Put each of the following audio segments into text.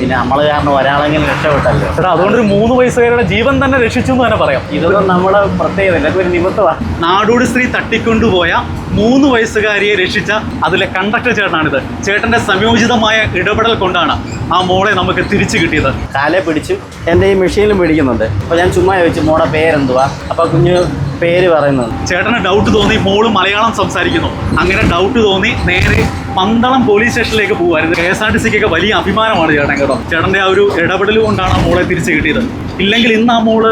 പിന്നെ നമ്മൾ കാരണം ഒരാളെങ്കിലും രക്ഷപ്പെട്ടല്ലോ. എടാ അതുകൊണ്ട് ഒരു മൂന്ന് വയസ്സുകാരുടെ ജീവൻ തന്നെ രക്ഷിച്ചു എന്ന് തന്നെ പറയാം. ഇതൊന്നും നമ്മുടെ പ്രത്യേകത ഇതൊക്കെ ഒരു നിമിത്തമാണ് നാടോടി സ്ത്രീ തട്ടിക്കൊണ്ടുപോയ മൂന്ന് വയസ്സുകാരിയെ രക്ഷിച്ച അതിലെ കണ്ടക്ടർ ചേട്ടനാണിത്. ചേട്ടന്റെ സംയോജിതമായ ഇടപെടൽ കൊണ്ടാണ് ആ മോളെ നമുക്ക് തിരിച്ചു കിട്ടിയത്. കാലെ പിടിച്ചു. എന്റെ ഈ മെഷീനിലും പിടിക്കുന്നുണ്ട്. അപ്പോൾ ഞാൻ ചുമ്മാ ചോദിച്ചു മോടെ പേരെന്തുവാ? അപ്പോൾ കുഞ്ഞ് പേര് പറയുന്നത് ചേട്ടന് ഡൗട്ട് തോന്നി മോൾ മലയാളം സംസാരിക്കുന്നു. അങ്ങനെ ഡൗട്ട് തോന്നി നേരെ പന്തളം പോലീസ് സ്റ്റേഷനിലേക്ക് പോകുമായിരുന്നു കെ എസ് ആർ ടി സിക്കൊക്കെ വലിയ അഭിമാനമാണ് ചേട്ടൻ കേട്ടോ. ചേട്ടന്റെ ആ ഒരു ഇടപെടൽ കൊണ്ടാണ് ആ മോളെ തിരിച്ചു കിട്ടിയത്. ഇല്ലെങ്കിൽ ഇന്ന് ആ മോൾ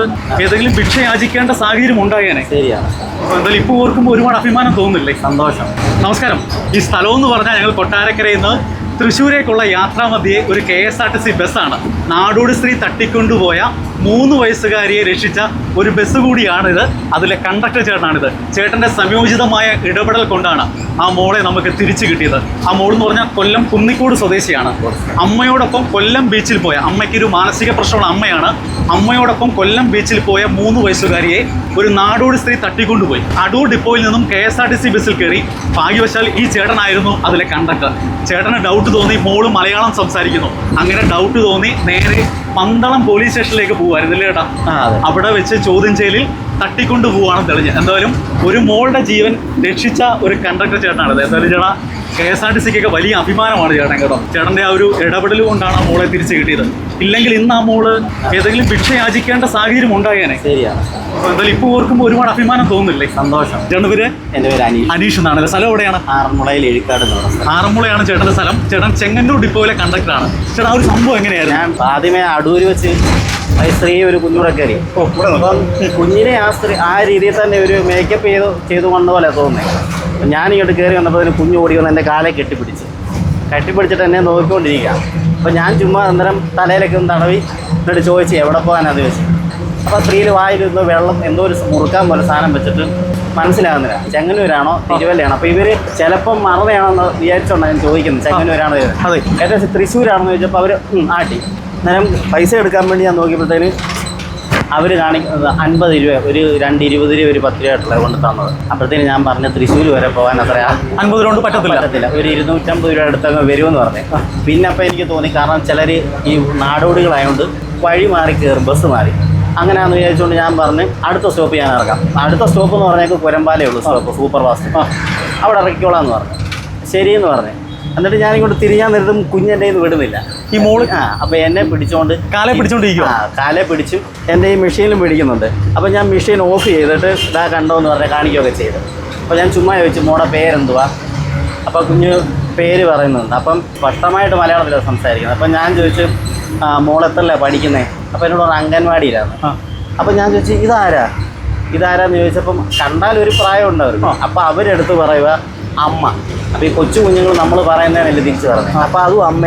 ഏതെങ്കിലും ഭിക്ഷ യാചിക്കേണ്ട സാഹചര്യം ഉണ്ടായേനെ. ശരിയാണ്. അപ്പോൾ എന്തായാലും ഇപ്പോൾ ഓർക്കുമ്പോൾ ഒരുപാട് അഭിമാനം തോന്നുന്നില്ലേ? സന്തോഷം. നമസ്കാരം. ഈ സ്ഥലം എന്ന് പറഞ്ഞാൽ ഞങ്ങൾ കൊട്ടാരക്കരയിൽ നിന്ന് തൃശ്ശൂരേക്കുള്ള യാത്രാമധ്യേ ഒരു K S R T C ബസ്സാണ്. നാടോടി ശ്രീ തട്ടിക്കൊണ്ടുപോയ മൂന്ന് വയസ്സുകാരിയെ രക്ഷിച്ച ഒരു ബസ് കൂടിയാണിത് അതിലെ കണ്ടക്ടർ ചേട്ടനാണിത്. ചേട്ടന്റെ സംയോജിതമായ ഇടപെടൽ കൊണ്ടാണ് ആ മോളെ നമുക്ക് തിരിച്ചു കിട്ടിയത്. ആ മോൾ എന്ന് പറഞ്ഞാൽ കൊല്ലം കുന്നിക്കോട് സ്വദേശിയാണ്. അമ്മയോടൊപ്പം കൊല്ലം ബീച്ചിൽ പോയ അമ്മയ്ക്കൊരു മാനസിക പ്രശ്നമുള്ള അമ്മയാണ്. അമ്മയോടൊപ്പം കൊല്ലം ബീച്ചിൽ പോയ മൂന്ന് വയസ്സുകാരിയെ ഒരു നാടോടി സ്ത്രീ തട്ടിക്കൊണ്ടുപോയി. അടൂർ ഡിപ്പോയിൽ നിന്നും K S R T C ബസ്സിൽ കയറി. ഭാഗ്യവശാൽ ഈ ചേട്ടനായിരുന്നു അതിലെ കണ്ടക്ടർ. ചേട്ടന് ഡൗട്ട് തോന്നി മോൾ മലയാളം സംസാരിക്കുന്നു. അങ്ങനെ ഡൗട്ട് തോന്നി നേരെ പന്തളം പോലീസ് സ്റ്റേഷനിലേക്ക് പോകുമായിരുന്നില്ലേ ചേട്ടാ അവിടെ വെച്ച് ചോദ്യം ചെയ്യലിൽ തട്ടിക്കൊണ്ടു പോവാണ് തെളിഞ്ഞ്. എന്തായാലും ഒരു മോളുടെ ജീവൻ രക്ഷിച്ച ഒരു കണ്ടക്ടർ ചേട്ടനാണ്. എന്തായാലും ചേട്ടാ കെ എസ് ആർ ടി സിക്കൊക്കെ വലിയ അഭിമാനമാണ് ചേട്ടൻ കേട്ടോ. ചേട്ടന്റെ ആ ഒരു ഇടപെടൽ കൊണ്ടാണ് ആ മോളെ തിരിച്ചു കിട്ടിയത്. ഇല്ലെങ്കിൽ ഇന്ന് ആ മോൾ ഏതെങ്കിലും ഭിക്ഷ യാചിക്കേണ്ട സാഹചര്യം ഉണ്ടായേനെ. എന്തായാലും ഇപ്പോൾ ഓർക്കുമ്പോൾ ഒരുപാട് അഭിമാനം തോന്നുന്നില്ലേ? സന്തോഷം. ചേട്ടൻ പേര്? എന്റെ പേര് അനീഷ്. അനീഷ് എന്നാണ്. സ്ഥലം എവിടെയാണ്? ആറന്മുളയിൽ എഴുക്കാട്. ആറന്മുളയാണ് ചേട്ടന്റെ സ്ഥലം. ചേട്ടൻ ചെങ്ങന്നൂർ ഡിപ്പോയിലെ കണ്ടക്ടറാണ് ചേട്ടാ ആ ഒരു സംഭവം എങ്ങനെയായിരുന്നു? ഞാൻ ആദ്യമേ അടൂര് വെച്ച് ആ സ്ത്രീ ഒരു കുഞ്ഞൂടെ കയറി അപ്പം കുഞ്ഞിനെ ആ സ്ത്രീ ആ രീതിയിൽ തന്നെ ഒരു മേക്കപ്പ് ചെയ്ത് ചെയ്തു കൊണ്ട പോലെ തോന്നുന്നത് ഞാൻ ഇങ്ങോട്ട് കയറി വന്നപ്പോൾ അതിന് കുഞ്ഞു ഓടി വന്ന് എന്റെ കാലെ കെട്ടിപ്പിടിച്ച്. കെട്ടിപ്പിടിച്ചിട്ട് എന്നെ നോക്കിക്കൊണ്ടിരിക്കുക അപ്പം ഞാൻ ചുമ്മാ അന്നേരം തലയിലൊക്കെ ഒന്ന് തടവി എന്നിട്ട് ചോദിച്ചു എവിടെ പോകാനത് വെച്ച് അപ്പോൾ സ്ത്രീയിൽ വായിലിരുന്ന് വെള്ളം എന്തോ ഒരു മുറുക്കാൻ പോലെ സാധനം വെച്ചിട്ട് മനസ്സിലാകുന്നില്ല. ചെങ്ങന്നൂരാണോ? തിരുവല്ലയാണോ? അപ്പോൾ ഇവർ ചിലപ്പം മറന്നയാണെന്ന് വിചാരിച്ചോണ്ടാണ് ഞാൻ ചോദിക്കുന്നത്. ചെങ്ങന്നൂരാണോ ഏറ്റവും തൃശ്ശൂരാണെന്ന് ചോദിച്ചപ്പോൾ അവർ ആട്ടി. അന്നേരം പൈസ എടുക്കാൻ വേണ്ടി ഞാൻ നോക്കിയപ്പോഴത്തേന് അവർ കാണിക്കുന്നത് അൻപത് രൂപ ഒരു രണ്ട് ഇരുപത് രൂപ ഒരു പത്ത് രൂപ ആയിട്ടുള്ള കൊണ്ട് തന്നത്. അപ്പോഴത്തേന് ഞാൻ പറഞ്ഞ തൃശ്ശൂർ വരെ പോകാൻ അത്ര അൻപത് കൊണ്ട് പറ്റത്തില്ല. പറ്റത്തില്ല. ഒരു ഇരുന്നൂറ്റമ്പത് രൂപ അടുത്തങ്ങ് വരുമെന്ന് പറഞ്ഞു. പിന്നെ അപ്പോൾ എനിക്ക് തോന്നി കാരണം ചിലർ ഈ നാടോടികളായതുകൊണ്ട് വഴി മാറി കയറും ബസ് മാറി. അങ്ങനെയാണെന്ന് വിചാരിച്ചുകൊണ്ട് ഞാൻ പറഞ്ഞ് അടുത്ത സ്റ്റോപ്പ് ഞാൻ ഇറക്കാം. അടുത്ത സ്റ്റോപ്പ് എന്ന് പറഞ്ഞാൽ കുരമ്പാലേ ഉള്ളൂ സ്റ്റോപ്പ് സൂപ്പർ ഫാസ്റ്റ് അവിടെ ഇറക്കിക്കോളാം എന്ന് പറഞ്ഞു. ശരിയെന്ന് പറഞ്ഞു. എന്നിട്ട് ഞാൻ ഇങ്ങോട്ട് തിരിഞ്ഞാൻ നേരത്തും കുഞ്ഞെന്റെ ഇത് വിടുന്നില്ല. ഈ മോൾ ആ അപ്പോൾ എന്നെ പിടിച്ചുകൊണ്ട് കാലെ പിടിച്ചോണ്ടിരിക്കും ആ കാലെ പിടിച്ചും എന്റെ ഈ മെഷീനിലും പിടിക്കുന്നുണ്ട് അപ്പോൾ ഞാൻ മെഷീൻ ഓഫ് ചെയ്തിട്ട് ഇതാ കണ്ടോ എന്ന് പറഞ്ഞ് കാണിക്കുകയൊക്കെ ചെയ്തു. അപ്പോൾ ഞാൻ ചുമ്മാ ചോദിച്ചു മോടെ പേരെന്തുവാ? അപ്പോൾ കുഞ്ഞ് പേര് പറയുന്നുണ്ട്. അപ്പം സ്പഷ്ടമായിട്ട് മലയാളത്തിലാണ് സംസാരിക്കുന്നത്. അപ്പം ഞാൻ ചോദിച്ചു ആ, മോൾ എത്രല്ലേ പഠിക്കുന്നത് അപ്പോൾ എന്നോട് പറഞ്ഞു അംഗൻവാടിയിലാണ്. അപ്പം ഞാൻ ചോദിച്ചു ഇതാരാ? ഇതാരാന്ന് ചോദിച്ചപ്പം കണ്ടാൽ ഒരു പ്രായം ഉണ്ടാവും അപ്പം അവരെടുത്ത് പറയുക അമ്മ. അപ്പോൾ ഈ കൊച്ചു കുഞ്ഞുങ്ങൾ നമ്മൾ പറയുന്നതിനല്ലേ തിരിച്ച് പറഞ്ഞത് അപ്പോൾ അതും അമ്മ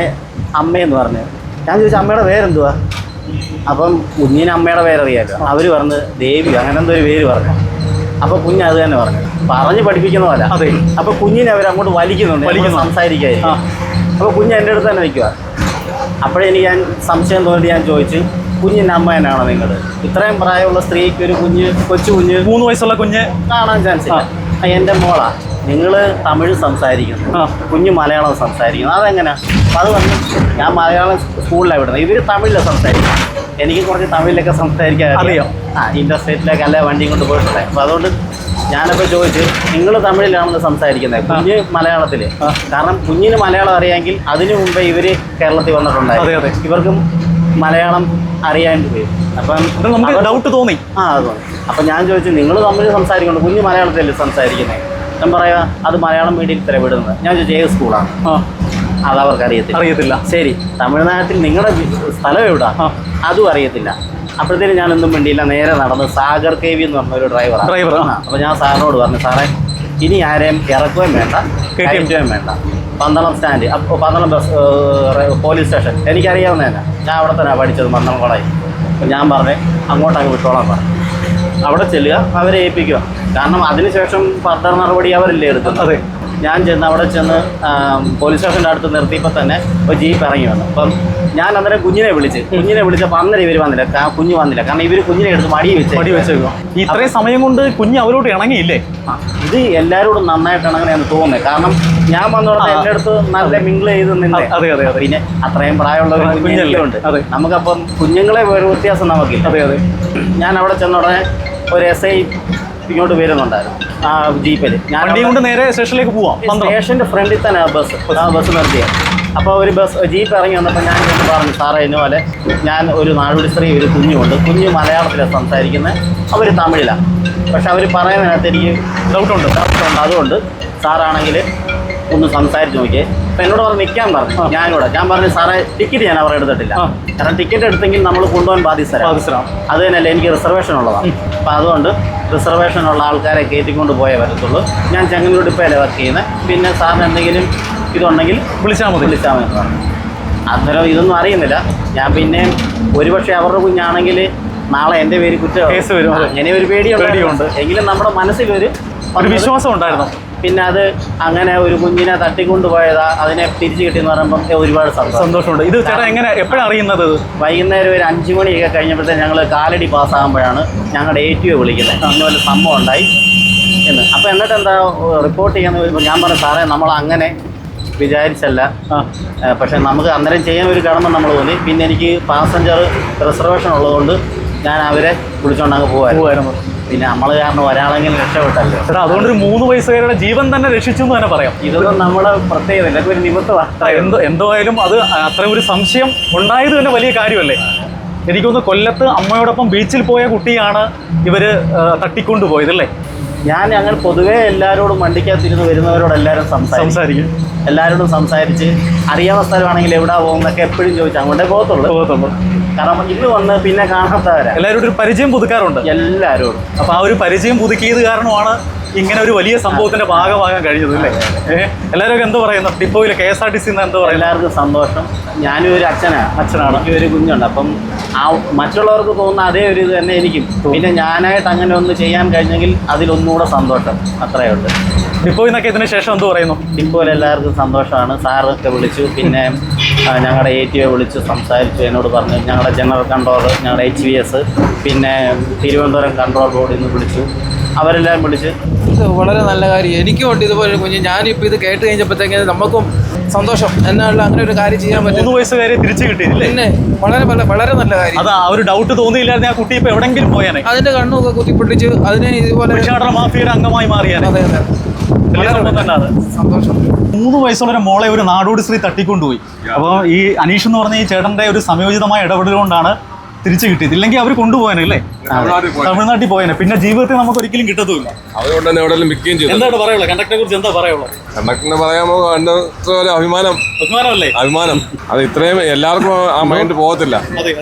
അമ്മയെന്ന് പറഞ്ഞു. ഞാൻ ചോദിച്ചു അമ്മയുടെ പേരെന്തുവാ? അപ്പം കുഞ്ഞിന് അമ്മയുടെ പേരറിയാലോ. അവർ പറഞ്ഞ് ദേവി അങ്ങനെ എന്തോ ഒരു പേര് പറഞ്ഞു. അപ്പോൾ കുഞ്ഞ് അത് തന്നെ പറഞ്ഞു. പറഞ്ഞ് പഠിപ്പിക്കുന്ന പോലെ. അതെ. അപ്പോൾ കുഞ്ഞിനെ അവർ അങ്ങോട്ട് വലിക്കുന്നുണ്ട്. വലിക്കുന്നു. സംസാരിക്കായിരിക്കും ആ. അപ്പോൾ കുഞ്ഞ് എന്റെ അടുത്ത് തന്നെ നിൽക്കുക അപ്പോഴെനിക്ക് ഞാൻ സംശയം തോന്നിയിട്ട് ഞാൻ ചോദിച്ചു കുഞ്ഞിന്റെ അമ്മ തന്നെയാണോ നിങ്ങൾ ഇത്രയും പ്രായമുള്ള സ്ത്രീക്ക് ഒരു കുഞ്ഞ് കൊച്ചു കുഞ്ഞ് മൂന്ന് വയസ്സുള്ള കുഞ്ഞ്? കാണാൻ ചാൻസ് ഇല്ല. എന്റെ മോളാ. നിങ്ങൾ തമിഴ് സംസാരിക്കുന്നു. കുഞ്ഞ് മലയാളം സംസാരിക്കുന്നു. അതെങ്ങനെ? അപ്പം അത് വന്ന് ഞാൻ മലയാളം സ്കൂളിലാണ് വിടുന്നത്. ഇവർ തമിഴിലാണ് സംസാരിക്കുന്നത്. എനിക്ക് കുറച്ച് തമിഴിലൊക്കെ സംസാരിക്കാൻ അറിയാം. ആ ഇൻഡർസ്റ്റേറ്റിലേക്ക് അല്ല വണ്ടി കൊണ്ട് പോയിട്ടുണ്ട് അപ്പോൾ അതുകൊണ്ട് ഞാനപ്പോൾ ചോദിച്ച് നിങ്ങൾ തമിഴിലാണെന്ന് സംസാരിക്കുന്നത്. കുഞ്ഞ് മലയാളത്തിൽ കാരണം കുഞ്ഞിന് മലയാളം അറിയാമെങ്കിൽ അതിനു മുമ്പേ ഇവർ കേരളത്തിൽ വന്നിട്ടുണ്ടായിരുന്നു. അതെ. ഇവർക്കും മലയാളം അറിയാണ്ട് പോയി. അപ്പം നമുക്ക് ഡൗട്ട് തോന്നി. ആ അതുകൊണ്ട് അപ്പം ഞാൻ ചോദിച്ചു നിങ്ങൾ തമിഴ് സംസാരിക്കുന്നുണ്ട്? കുഞ്ഞ് മലയാളത്തിലല്ലേ സംസാരിക്കുന്നത്? ഞാൻ പറയാ അത് മലയാളം മീഡിയം ഇത്ര വിടുന്നത് ഞാൻ ചോദിച്ചു ഏത് സ്കൂളാണ് ആ. അത് അവർക്ക് അറിയത്തില്ല. അറിയത്തില്ല. ശരി തമിഴ്നാട്ടിൽ നിങ്ങളുടെ സ്ഥലം എവിടാ. അതും അറിയത്തില്ല. അപ്പോഴത്തേനും ഞാനൊന്നും വേണ്ടിയില്ല നേരെ നടന്ന് സാഗർ കെ വി എന്ന് പറഞ്ഞ ഒരു ഡ്രൈവറാണ് ഡ്രൈവറാണ് അപ്പോൾ ഞാൻ സാറിനോട് പറഞ്ഞു സാറേ ഇനി ആരെയും ഇറക്കുകയും വേണ്ട കയറ്റുകയും വേണ്ട. പന്തളം സ്റ്റാൻഡ് അപ്പോൾ പന്തളം ബസ് പോലീസ് സ്റ്റേഷൻ എനിക്കറിയാവുന്ന തന്നെ ഞാൻ അവിടെ തന്നെ പഠിച്ചത് പന്തളം കോളേജ് അപ്പോൾ ഞാൻ പറഞ്ഞേ അങ്ങോട്ടങ്ങ് വിട്ടോളാം പറഞ്ഞു അവിടെ ചെല്ലുക അവരെ ഏൽപ്പിക്കുക. കാരണം അതിനുശേഷം ഫർദർ നടപടി അവരല്ലേ എടുത്തു അതെ. ഞാൻ ചെന്ന് അവിടെ ചെന്ന് പോലീസ് സ്റ്റേഷന്റെ അടുത്ത് നിർത്തിയപ്പോൾ തന്നെ ഒരു ജീപ്പ് ഇറങ്ങി വന്നു. അപ്പം ഞാൻ അന്നേരം കുഞ്ഞിനെ വിളിച്ച് കുഞ്ഞിനെ വിളിച്ചപ്പോൾ അന്നേരം ഇവർ വന്നില്ല. കുഞ്ഞ് വന്നില്ല. കാരണം ഇവർ കുഞ്ഞിനെ എടുത്ത് മടി വെച്ച് മടി വെച്ചേക്കോ ഇത്രയും സമയം കൊണ്ട് കുഞ്ഞ് അവരോട് ഇണങ്ങിയില്ലേ? ഇത് എല്ലാവരോടും നന്നായിട്ട് ഇണങ്ങണെന്ന് തോന്നുന്നത് കാരണം ഞാൻ വന്നോടത്ത്. എന്റെ അടുത്ത് നല്ല മിങ്കിൾ ചെയ്ത് നിന്നെ. അതെ അതെ അതെ. പിന്നെ അത്രയും പ്രായമുള്ള അതെ. നമുക്കപ്പം കുഞ്ഞുങ്ങളെ ഒരു വ്യത്യാസം നമുക്കില്ല. അതെ അതെ. ഞാൻ അവിടെ ചെന്നുടനെ ഒരു എസ് ഐ ഇങ്ങോട്ട് വരുന്നുണ്ടായിരുന്നു. ആ ജീപ്പിൽ ഞാൻ വണ്ടിയും കൊണ്ട് നേരെ സ്റ്റേഷനിലേക്ക് പോവാം. സ്റ്റേഷന്റെ ഫ്രണ്ടിൽ തന്നെ ആ ബസ്. ആ ബസ് നിർത്തിയത് അപ്പോൾ ഒരു ബസ് ജീപ്പ് ഇറങ്ങി വന്നപ്പോൾ ഞാൻ ഇങ്ങനെ പറഞ്ഞു സാറേ ഇന്നുപോലെ ഞാൻ ഒരു നാടോടി സ്ത്രീ ഒരു കുഞ്ഞുമുണ്ട് കുഞ്ഞ് മലയാളത്തിലാണ് സംസാരിക്കുന്നത് അവർ തമിഴിലാണ് പക്ഷെ അവർ പറയുന്നതിനകത്ത് എനിക്ക് ഡൗട്ടുണ്ട് ഡൗട്ടുണ്ട് അതുകൊണ്ട് സാറാണെങ്കിൽ ഒന്ന് സംസാരിച്ച് നോക്കിയേ. അപ്പം എന്നോട് പറഞ്ഞ് നിൽക്കാൻ പറഞ്ഞു. ഞാനിവിടെ. ഞാൻ പറഞ്ഞു സാറേ ടിക്കറ്റ് ഞാൻ അവരെ എടുത്തിട്ടില്ല കാരണം ടിക്കറ്റ് എടുത്തെങ്കിൽ നമ്മൾ കൊണ്ടുപോകാൻ ബാധ്യസ്ഥരാണ്. അത് തന്നെയല്ല എനിക്ക് റിസർവേഷൻ ഉള്ളതാണ് അപ്പൊ അതുകൊണ്ട് റിസർവേഷൻ ഉള്ള ആൾക്കാരെ കയറ്റിക്കൊണ്ട് പോയേ വരത്തുള്ളൂ ഞാൻ ചെങ്ങന്നൂർ ഡിപ്പോയിലെ വർക്ക് ചെയ്യുന്നത് പിന്നെ സാറിന് എന്തെങ്കിലും ഇതുണ്ടെങ്കിൽ വിളിച്ചാൽ മതി. വിളിച്ചാൽ മതി അന്നേരം ഇതൊന്നും അറിയുന്നില്ല. ഞാൻ പിന്നെ ഒരുപക്ഷെ അവരുടെ കുഞ്ഞാണെങ്കിൽ നാളെ എന്റെ പേര് കുറ്റം കേസ് വരും, അതെ. അങ്ങനെ ഒരു പേടിയുണ്ട്. എങ്കിലും നമ്മുടെ മനസ്സിലൊരു ഒരു വിശ്വാസം ഉണ്ടായിരുന്നു പിന്നെ അത് അങ്ങനെ ഒരു കുഞ്ഞിനെ തട്ടിക്കൊണ്ട് പോയതാ അതിനെ തിരിച്ചു കിട്ടിയെന്ന് പറയുമ്പോൾ ഒരുപാട് സന്തോഷം. സന്തോഷമുണ്ട്. ഇത് ചേട്ടാ എങ്ങനെ എപ്പോഴാണ് അറിയുന്നത്? വൈകുന്നേരം ഒരു അഞ്ചു മണിയൊക്കെ കഴിഞ്ഞപ്പോഴത്തേക്ക് ഞങ്ങൾ കാലടി പാസ്സാകുമ്പോഴാണ് ഞങ്ങളുടെ എ ടി ഒ വിളിക്കുന്നത്. ഇന്നുപോലെ സംഭവം ഉണ്ടായി എന്ന്. അപ്പോൾ എന്നിട്ട് എന്താ റിപ്പോർട്ട് ചെയ്യാന്ന് വരുമ്പോൾ ഞാൻ പറഞ്ഞു സാറേ നമ്മൾ അങ്ങനെ വിചാരിച്ചല്ല. പക്ഷെ നമുക്ക് അന്നേരം ചെയ്യാൻ ഒരു കടമ നമ്മൾ തോന്നി. പിന്നെ എനിക്ക് പാസഞ്ചർ റിസർവേഷൻ ഉള്ളതുകൊണ്ട് ഞാൻ അവരെ വിളിച്ചുകൊണ്ട് അങ്ങ് പോകുമായിരുന്നു പോവായിരുന്നു. പിന്നെ നമ്മൾ കാരണം ഒരാളെങ്കിലും രക്ഷപ്പെട്ടല്ലോ. ചേട്ടാ അതുകൊണ്ട് ഒരു മൂന്ന് വയസ്സുകാരുടെ ജീവൻ തന്നെ രക്ഷിച്ചു എന്ന് തന്നെ പറയാം. ഇതൊന്നും നമ്മുടെ പ്രത്യേകത ഇതൊക്കെ ഒരു നിമിത്തമാണ് എന്തോ എന്തോ ആയാലും അത് അത്ര ഒരു സംശയം ഉണ്ടായത് തന്നെ വലിയ കാര്യമല്ലേ? എനിക്കൊന്ന് കൊല്ലത്ത് അമ്മയോടൊപ്പം ബീച്ചിൽ പോയ കുട്ടിയാണ് ഇവർ തട്ടിക്കൊണ്ടുപോയതല്ലേ? ഞാൻ ഞങ്ങൾ പൊതുവേ എല്ലാവരോടും വണ്ടിക്കകത്തിരുന്ന് വരുന്നവരോട് എല്ലാവരും സംസാരിക്കും. എല്ലാവരോടും സംസാരിച്ച് അറിയാവുന്ന സ്ഥലമാണെങ്കിൽ എവിടെ പോകുന്നൊക്കെ എപ്പോഴും ചോദിച്ചാൽ അങ്ങോട്ടേ പോകത്തുള്ളൂ. പോകത്തുള്ളൂ. കാരണം ഇന്ന് വന്ന് പിന്നെ കാണാത്തവരാ. എല്ലാവരോടും ഒരു പരിചയം പുതുക്കാറുണ്ട്. എല്ലാവരോടും അപ്പൊ ആ ഒരു പരിചയം പുതുക്കിയത് കാരണമാണ് ഇങ്ങനെ ഒരു വലിയ സംഭവത്തിന്റെ ഭാഗമാകാൻ കഴിഞ്ഞത് അല്ലേ? എല്ലാവരും എന്തോ പറയുന്നു? ഡിപ്പോയിലെ K S R T C എന്താ പറയുക എല്ലാവർക്കും സന്തോഷം. ഞാനും ഒരു അച്ഛനാണ് അച്ഛനാണ്. എനിക്ക് ഒരു കുഞ്ഞുണ്ട്. അപ്പം ആ മറ്റുള്ളവർക്ക് തോന്നുന്ന അതേ ഒരു ഇത് തന്നെ എനിക്കും. പിന്നെ ഞാനായിട്ട് അങ്ങനെ ഒന്ന് ചെയ്യാൻ കഴിഞ്ഞെങ്കിൽ അതിലൊന്നുകൂടെ സന്തോഷം. അത്രയേ ഉള്ളൂ. ഡിപ്പോയിൽ നിന്നൊക്കെ ഇതിന് ശേഷം എന്ത് പറയുന്നു? ഡിപ്പോയിൽ എല്ലാവർക്കും സന്തോഷമാണ്. സാറൊക്കെ വിളിച്ചു. പിന്നെ ഞങ്ങളുടെ എ ടി ഒ വിളിച്ചു സംസാരിച്ചു എന്നോട് പറഞ്ഞു. ഞങ്ങളുടെ ജനറൽ കൺട്രോൾ ഞങ്ങളുടെ എച്ച് വി എസ് പിന്നെ തിരുവനന്തപുരം കൺട്രോൾ ബോർഡിൽ നിന്ന് വിളിച്ചു. അവരെല്ലാം വിളിച്ച് ഇത് വളരെ നല്ല കാര്യം. എനിക്കും ഉണ്ട് ഇതുപോലെ ഒരു കുഞ്ഞ്. ഞാനിപ്പോൾ ഇത് കേട്ട് കഴിഞ്ഞപ്പോഴത്തേക്കും നമുക്കും സന്തോഷം. എന്നുള്ള അങ്ങനെ ഒരു കാര്യം ചെയ്യാൻ പറ്റും മൂന്ന് വയസ്സുകാരെ തിരിച്ചു കിട്ടിയില്ലേ? പിന്നെ വളരെ വളരെ വളരെ നല്ല കാര്യം. അതാ ആ ഒരു ഡൗട്ട് തോന്നിയില്ലായിരുന്നു ആ കുട്ടി ഇപ്പൊ എവിടെങ്കിലും പോയാനെ. അതിന്റെ കണ്ണൊക്കെ കുത്തിപ്പൊട്ടിച്ച് അതിനെ ഇതുപോലെ മാഫിയുടെ അംഗമായി മാറിയാണ് അതെ അതെ. മൂന്ന് വയസ്സുള്ള ഒരു മോളെ ഒരു നാടോടി സ്ത്രീ തട്ടിക്കൊണ്ടുപോയി. അപ്പോൾ ഈ അനീഷ് എന്ന് പറഞ്ഞ ഈ ചേട്ടന്റെ ഒരു സംയോജിതമായ ഇടപെടൽ കൊണ്ടാണ് തിരിച്ചു കിട്ടിയത്. ഇല്ലെങ്കിൽ അവർ കൊണ്ടുപോകാനല്ലേ തമിഴ്നാട്ടിൽ തമിഴ്നാട്ടിൽ പോയനെ. പിന്നെ ജീവിതത്തിൽ നമുക്ക് ഒരിക്കലും കിട്ടത്തുമില്ല. അതുകൊണ്ട് തന്നെ എവിടെയെങ്കിലും വിൽക്കുകയും ചെയ്തു. എന്താണ് പറയുള്ളത് കണ്ടക്ടറെ കുറിച്ച് എന്താ കണ്ടക്ടറിനെ പറയാമോ? അഭിമാനം. അഭിമാനം. അത് ഇത്രയും എല്ലാവർക്കും ആ മൈൻഡ് പോകത്തില്ല.